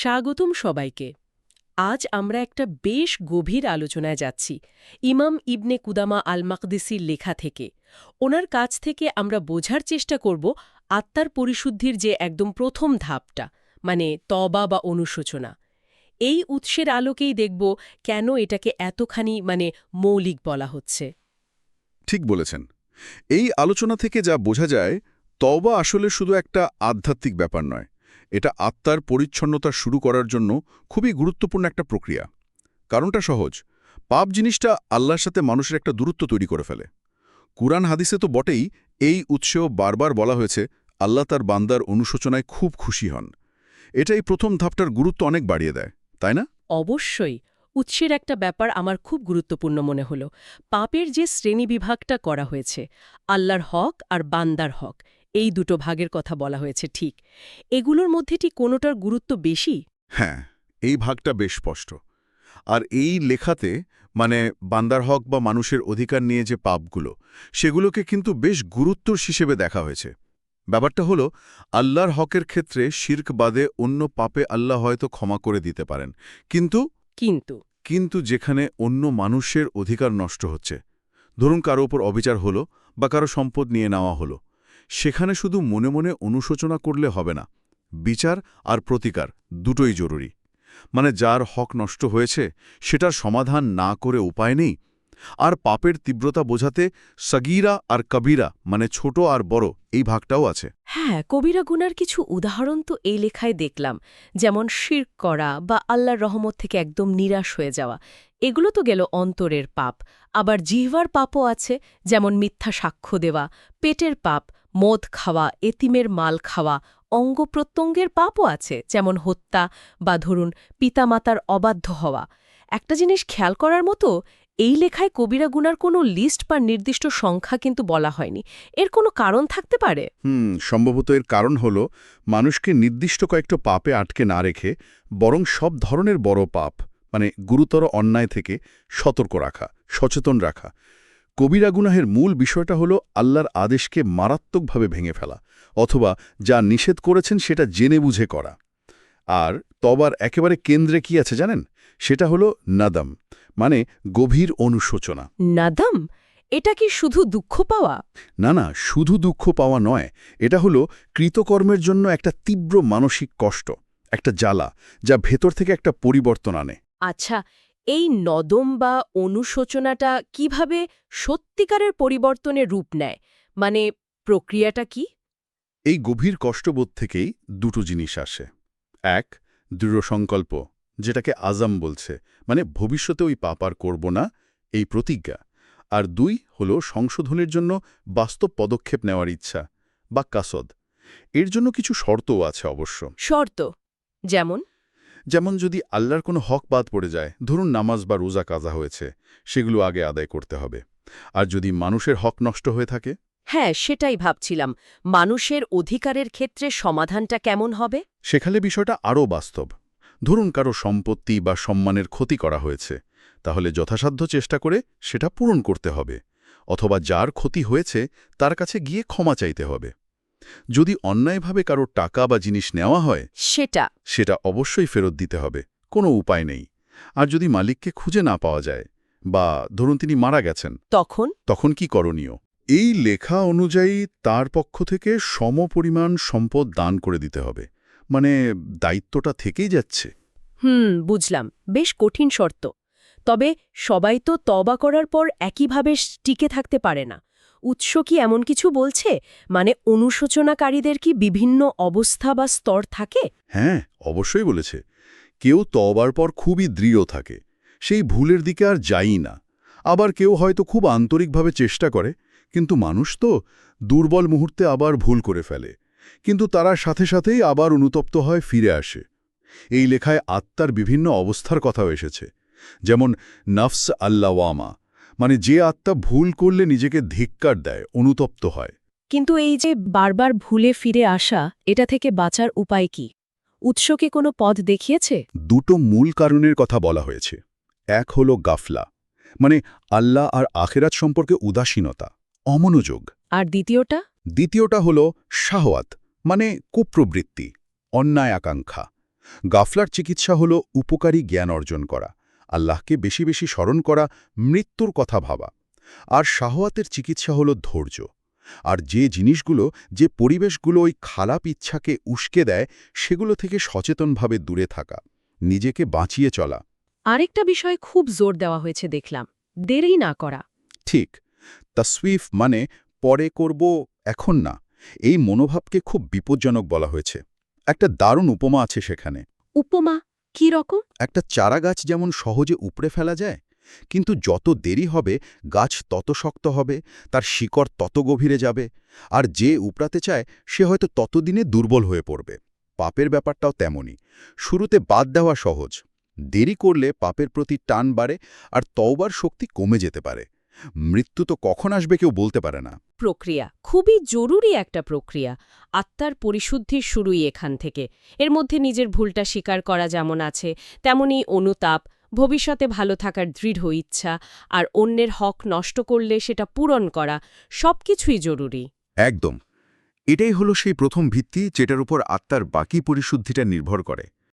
স্বাগতম সবাইকে। আজ আমরা একটা বেশ গভীর আলোচনায় যাচ্ছি ইমাম ইবনে কুদামা আল মাকদিসির লেখা থেকে। ওনার কাছ থেকে আমরা বোঝার চেষ্টা করব আত্মার পরিশুদ্ধির যে একদম প্রথম ধাপটা মানে তবা বা অনুশোচনা। এই উৎসের আলোকেই দেখব কেন এটাকে এতখানি মানে মৌলিক বলা হচ্ছে। ঠিক বলেছেন। এই আলোচনা থেকে যা বোঝা যায় তবা আসলে শুধু একটা আধ্যাত্মিক ব্যাপার নয়। এটা আত্মার পরিচ্ছন্নতা শুরু করার জন্য খুবই গুরুত্বপূর্ণ একটা প্রক্রিয়া। কারণটা সহজ। পাপ জিনিসটা আল্লাহর সাথে মানুষের একটা দূরত্ব তৈরি করে ফেলে। কুরআন হাদিসে তো বটেই এই উৎসেও বারবার বলা হয়েছে, আল্লাহ তার বান্দার অনুশোচনায় খুব খুশি হন। এটাই প্রথম ধাপটার গুরুত্ব অনেক বাড়িয়ে দেয়, তাই না? অবশ্যই। উৎসের একটা ব্যাপার আমার খুব গুরুত্বপূর্ণ মনে হল। পাপের যে শ্রেণীবিভাগটা করা হয়েছে, আল্লাহর হক আর বান্দার হক এই দুটো ভাগের কথা বলা হয়েছে ঠিক। এগুলোর মধ্যে কি কোনোটার গুরুত্ব বেশি? হ্যাঁ এই ভাগটা বেশ স্পষ্ট। আর এই লেখাতে মানে বান্দার হক বা মানুষের অধিকার নিয়ে যে পাপগুলো সেগুলোকে কিন্তু বেশ গুরুত্বর হিসেবে দেখা হয়েছে। ব্যাপারটা হলো আল্লাহর হকের ক্ষেত্রে শির্ক বাদে অন্য পাপে আল্লাহ হয়তো ক্ষমা করে দিতে পারেন। কিন্তু কিন্তু কিন্তু যেখানে অন্য মানুষের অধিকার নষ্ট হচ্ছে। ধরুন কারও ওপর অবিচার হলো বা কারও সম্পদ নিয়ে নেওয়া হলো। সেখানে শুধু মনে মনে অনুশোচনা করলে হবে না, বিচার আর প্রতিকার দুটোই জরুরি। মানে যার হক নষ্ট হয়েছে, সেটার সমাধান না করে উপায় নেই, আর পাপের তীব্রতা বোঝাতে সগীরা আর কবিরা মানে ছোট আর বড়, এই ভাগটাও আছে। হ্যাঁ কবিরা গুনার কিছু উদাহরণ তো এই লেখায় দেখলাম, যেমন শির করা বা আল্লাহর রহমত থেকে একদম নিরাশ হয়ে যাওয়া, এগুলো তো গেল অন্তরের পাপ। আবার জিহ্বার পাপও আছে, যেমন মিথ্যা সাক্ষ্য দেওয়া, পেটের পাপ মদ খাওয়া, এতিমের মাল খাওয়া, অঙ্গ প্রত্যঙ্গের পাপও আছে, যেমন হত্যা বা ধরুন পিতামাতার অবাধ্য হওয়া। একটা জিনিস খেয়াল করার মতো, এই লেখায় কবিরা গুনার কোনো লিস্ট বা নির্দিষ্ট সংখ্যা কিন্তু বলা হয়নি। এর কোনো কারণ থাকতে পারে? হুম, সম্ভবত এর কারণ হল মানুষকে নির্দিষ্ট কয়েকটা পাপে আটকে না রেখে বরং সব ধরনের বড় পাপ মানে গুরুতর অন্যায় থেকে সতর্ক রাখা, সচেতন রাখা। কবিরা গুনাহের মূল বিষয়টা হলো আল্লাহর আদেশকে মারাত্মকভাবে ভেঙে ফেলা অথবা যা নিষেধ করেছেন সেটা জেনে বুঝে করা। আর তবার একেবারে কেন্দ্রে কি আছে জানেন? সেটা হলো নাদম মানে গভীর অনুশোচনা। নাদাম? এটা কি শুধু দুঃখ পাওয়া? না না শুধু দুঃখ পাওয়া নয়। এটা হলো কৃতকর্মের জন্য একটা তীব্র মানসিক কষ্ট একটা জ্বালা যা ভেতর থেকে একটা পরিবর্তন আনে। আচ্ছা এই নদম বা অনুশোচনাটা কীভাবে সত্যিকারের পরিবর্তনের রূপ নেয়? মানে প্রক্রিয়াটা কি? এই গভীর কষ্টবোধ থেকেই দুটো জিনিস আসে। এক দৃঢ় সংকল্প যেটাকে আজাম বলছে মানে ভবিষ্যতে ওই পাপ আর করব না এই প্রতিজ্ঞা। আর দুই হলো সংশোধনের জন্য বাস্তব পদক্ষেপ নেওয়ার ইচ্ছা বা কাসদ। এর জন্য কিছু শর্তও আছে অবশ্য। শর্ত যেমন? যেমন যদি আল্লাহর কোনো হক বাদ পড়ে যায় ধরুন নামাজ বা রোজা কাজা হয়েছে সেগুলো আগে আদায় করতে হবে। আর যদি মানুষের হক নষ্ট হয়ে থাকে? হ্যাঁ সেটাই ভাবছিলাম। মানুষের অধিকারের ক্ষেত্রে সমাধানটা কেমন হবে? সেখানে বিষয়টা আরও বাস্তব। ধরুন কারও সম্পত্তি বা সম্মানের ক্ষতি করা হয়েছে তাহলে যথাসাধ্য চেষ্টা করে সেটা পূরণ করতে হবে অথবা যার ক্ষতি হয়েছে তার কাছে গিয়ে ক্ষমা চাইতে হবে। যদি অন্যায়ভাবে কারও টাকা বা জিনিস নেওয়া হয় সেটা। সেটা অবশ্যই ফেরত দিতে হবে কোনো উপায় নেই। আর যদি মালিককে খুঁজে না পাওয়া যায় বা ধরুন তিনি মারা গেছেন তখন? তখন কি করণীয়? এই লেখা অনুযায়ী তার পক্ষ থেকে সমপরিমাণ সম্পদ দান করে দিতে হবে। মানে দায়িত্বটা থেকেই যাচ্ছে। হুম বুঝলাম। বেশ কঠিন শর্ত। তবে সবাই তো তবা করার পর একইভাবে টিকে থাকতে পারে না। উৎস কি এমন কিছু বলছে? মানে অনুশোচনাকারীদের কি বিভিন্ন অবস্থা বা স্তর থাকে? হ্যাঁ অবশ্যই বলেছে। কেউ তবার পর খুবই দৃঢ় থাকে। সেই ভুলের দিকে আর যায়ই না। আবার কেউ হয়তো খুব আন্তরিকভাবে চেষ্টা করে, কিন্তু মানুষ তো দুর্বল মুহূর্তে আবার ভুল করে ফেলে। কিন্তু তারা সাথে সাথেই আবার অনুতপ্ত হয় ফিরে আসে। এই লেখায় আত্মার বিভিন্ন অবস্থার কথাও এসেছে। যেমন, নফস আল্লাওয়ামা মানে যে আত্মা ভুল করলে নিজেকে ধিক্কার দেয় অনুতপ্ত হয়। কিন্তু এই যে বারবার ভুলে ফিরে আসা এটা থেকে বাঁচার উপায় কি? উৎসকে কোনো পথ দেখিয়েছে? দুটো মূল কারণের কথা বলা হয়েছে। এক হলো গাফলা মানে আল্লাহ আর আখেরাত সম্পর্কে উদাসীনতা অমনোযোগ। আর দ্বিতীয়টা? দ্বিতীয়টা হলো শাহওয়াত মানে কুপ্রবৃত্তি অন্যায় আকাঙ্ক্ষা গাফলার চিকিৎসা হল উপকারী জ্ঞান অর্জন করা। আল্লাহকে বেশি বেশি স্মরণ করা মৃত্যুর কথা ভাবা। আর শাহওয়াতের চিকিৎসা হল ধৈর্য। আর যে জিনিসগুলো যে পরিবেশগুলো ওই খারাপ ইচ্ছাকে উস্কে দেয় সেগুলো থেকে সচেতনভাবে দূরে থাকা নিজেকে বাঁচিয়ে চলা। আরেকটা বিষয়ে খুব জোর দেওয়া হয়েছে দেখলাম দেরি না করা। ঠিক তাসউইফ মানে পরে করব এখন না। এই মনোভাবকে খুব বিপজ্জনক বলা হয়েছে। একটা দারুণ উপমা আছে সেখানে। উপমা? কি রকম? একটা চারা গাছ যেমন সহজে উপড়ে ফেলা যায়, কিন্তু যত দেরি হবে, গাছ তত শক্ত হবে, তার শিকড় তত গভীরে যাবে, আর যে উপড়াতে চায়, সে হয়তো ততদিনে দুর্বল হয়ে পড়বে। পাপের ব্যাপারটাও তেমনই। শুরুতে বাদ দেওয়া সহজ। দেরি করলে পাপের প্রতি টান বাড়ে, আর তওবার শক্তি কমে যেতে পারে। মৃত্যু তো কখন আসবে কেউ বলতে পারে না। প্রক্রিয়া খুবই জরুরি একটা প্রক্রিয়া। আত্মার পরিশুদ্ধির শুরুই এখান থেকে। এর মধ্যে নিজের ভুলটা স্বীকার করা যেমন আছে তেমনি অনুতাপ ভবিষ্যতে ভালো থাকার দৃঢ় ইচ্ছা আর অন্যের হক নষ্ট করলে সেটা পূরণ করা সবকিছুই জরুরি। একদম। এটাই হলো সেই প্রথম ভিত্তি যেটার উপর আত্মার বাকি পরিশুদ্ধিটা নির্ভর করে।